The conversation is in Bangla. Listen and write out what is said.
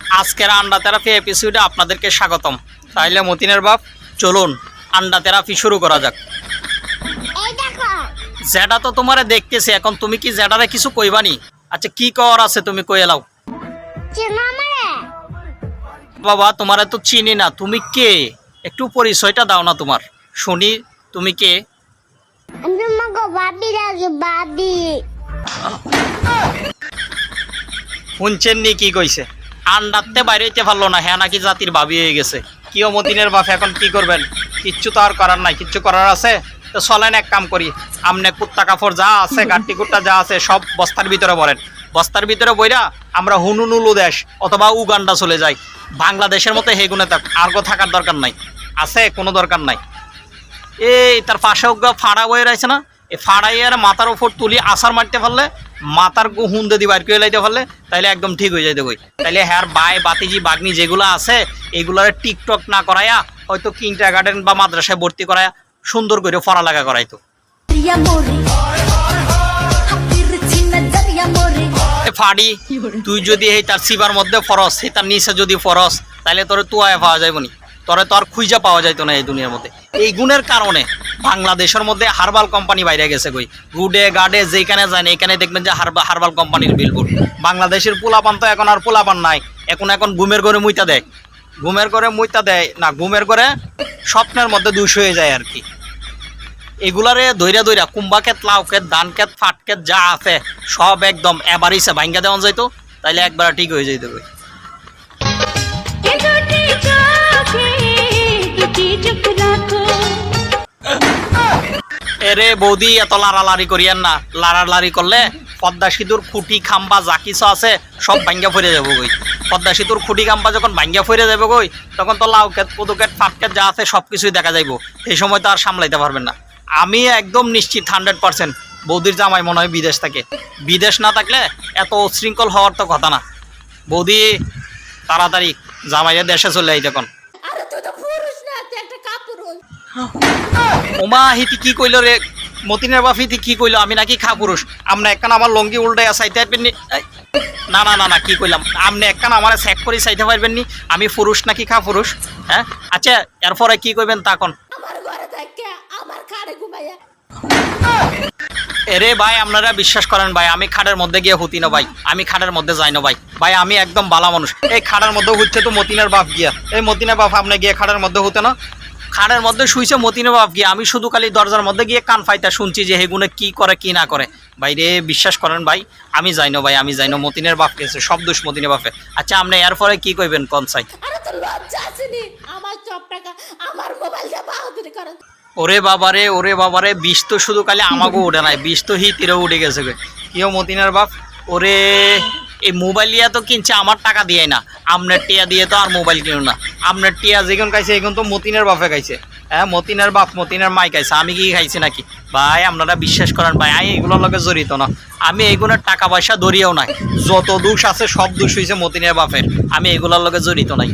আজকের আন্ডা থেরাপি এপিসোডে আপনাদেরকে স্বাগতম। তাইলে মতিনের বাপ চলুন আন্ডা থেরাপি শুরু করা যাক। যেটা তো তোমারে দেখতেছে এখন তুমি কি যেটারে কিছু কইবানি আচ্ছা কি কর আছে তুমি কই এলাও বাবা তোমারে তো চিনি না তুমি কে? একটু পরিচয়টা দাও না তোমার। শুনি তুমি কে? আমি তোমাকে ভাবি রাখি ভাবি। শুনছেন নি কি কইছে? আন্ডাতে বাইরে হইতে পারল না হ্যাঁ নাকি জাতির ভাবি হয়ে গেছে। মতিনের বাপ এখন কি করবেন? কিচ্ছু তো আর করার নাই কিচ্ছু করার আছে? তো চলেন এক কাম করি আমনে কুত্তা কাপড় যা আছে গাট্টি কুট্টা যা আছে সব বস্তার ভিতরে বলেন বস্তার ভিতরে বইরা আমরা হুনুনুলু দেশ অথবা উগান্ডা চলে যাই। বাংলাদেশের মতো হেগুনে থাক আর্গ থাকার দরকার নাই। আছে কোনো দরকার নাই। এই তার পাশে ফাড়া বয়ে রয়েছে না? ফাড়াইয়ের মাথার ওপর তুলি আসার মারতে পারলে মাথার হুন দিদি বাইর করে লাইতে পারলে তাহলে একদম ঠিক হয়ে যাইতে কই তাহলে হ্যার বাই বাতিজি বাগনি যেগুলো আছে এগুলোর টিকটক না করাইয়া হয়তো কিংটা গার্ডেন বা মাদ্রাসায় ভর্তি করায়া সুন্দর করে পড়ালেখা করাইতো। ফাড়ি তুই যদি এই তার সিবার মধ্যে ফরস তার নিচে যদি ফরস তাহলে তোর তুয়ায় পাওয়া যাইবনি। তোরে তো আর খুঁজা পাওয়া যাইতো না এই দুনিয়ার মধ্যে। এই গুণের কারণে বাংলাদেশের মধ্যে হারবাল কোম্পানি বাইরে গেছে কই। গুডে গাডে যেখানে যায় না এখানে দেখবেন যে হারবা হারবাল কোম্পানির বিলবোর্ড বাংলাদেশের পোলাপান তো এখন আর পোলাপান নাই। এখন এখন ঘুমের ঘরে মুইতা দেয়। ঘুমের ঘরে মুইতা দেয় না, ঘুমের ঘরে স্বপ্নের মধ্যে দুষ হয়ে যায় আর কি। এগুলারে দইরা দইরা কুম্বা ক্ষেত, লাউ ক্ষেত, ধান ক্ষেত, ফাট ক্ষেত যা আছে সব একদম এবারিছে ভাঙ্গা দেওয়া যাইতো। তাইলে একবার ঠিক হয়ে যাইতো এরে বৌদি, এত লাড়ালাড়ি করিয়েন না। লাড়ালাড়ি করলে পদ্মা সিঁদুর, খুঁটি, খাম্বা, যা কিছু আছে সব ভাঙ্গা ফিরে যাব কই পদ্মা সিঁদুর, খুঁটি, খাম্বা যখন ভাঙ্গা ফিরে যাবে কই তখন তো লাউ ক্ষেত, পুদু ক্ষেত, ফাট ক্ষেত যা আছে সব কিছুই দেখা যাইবো। এই সময় তো আর সামলাইতে পারবেন না। আমি একদম নিশ্চিত হান্ড্রেড পার্সেন্ট বৌদির জামাই মনে হয় বিদেশ থাকে। বিদেশ না থাকলে এত উশৃঙ্খল হওয়ার তো কথা না। বৌদি, তাড়াতাড়ি জামাইয়ের দেশে চলে আই তখন আরে তুই তো পুরুষ না তুই একটা কাপুরুষ ওমা হিতি কি কইলো রে? মতিনের বাপ হিতি কি কইলো? আমি নাকি খা পুরুষ আমনে একখান আমার লঙ্গি উল্টাই চাইতে পারবেন না না না না কি কইলাম? আমনে একখান আমার চেক করে চাইতে পারবেন নি আমি পুরুষ নাকি খা পুরুষ হ্যাঁ? আচ্ছা এরপরে কি কইবেন আমার আমার ঘুমাইয়া এরে ভাই আপনারা বিশ্বাস করেন ভাই আমি খাটের মধ্যে গিয়ে হুতি না ভাই। আমি খাটের মধ্যে যাই না ভাই। ভাই আমি একদম বালা মানুষ। এই খাটের মধ্যে হচ্ছে তো মতিনের বাপ গিয়া। এই মতিনের বাপ আপনি গিয়ে খাটের মধ্যে হতে না? খাটের মধ্যে শুইছে মতিনের বাপ গিয়া। আমি শুধু খালি দরজার মধ্যে গিয়ে কান ফাইতা শুনছি যে হেগুনে কি করে কি না করে। ভাই রে বিশ্বাস করেন ভাই আমি যাই না ভাই আমি যাই না মতিনের বাপ গেছে সব দোষ মতিনের বাপে। আচ্ছা আপনি এর এরপরে কি কইবেন কোন সাই আসেনি আমার সব আমার মোবাইল বাহাদুরি করেন। ওরে বাবারে ওরে বাবারে বিষ তো শুধু খালি আমাকেও উঠে নাই বিষ তো হিতিরেও উঠে গেছে কেউ মতিনের বাপ? ওরে এই মোবাইল ইয়া তো কিনছে, আমার টাকা দিয়ে না। আপনার টিয়া দিয়ে তো আর মোবাইল কিনো না। আপনার টিয়া যেগুন খাইছে এখন তো মতিনের বাপে খাইছে। হ্যাঁ মতিনের বাপ, মতিনের মাই খাইছে। আমি কি খাইছি নাকি? ভাই, আপনারা বিশ্বাস করেন ভাই, আমি এগুলোর লগে জড়িত না। আমি এগুলোর টাকা পয়সা ধরিয়েও নাই। যত দোষ আছে, সব দোষ হয়েছে মতিনের বাপের। আমি এগুলোর লগে জড়িত নাই।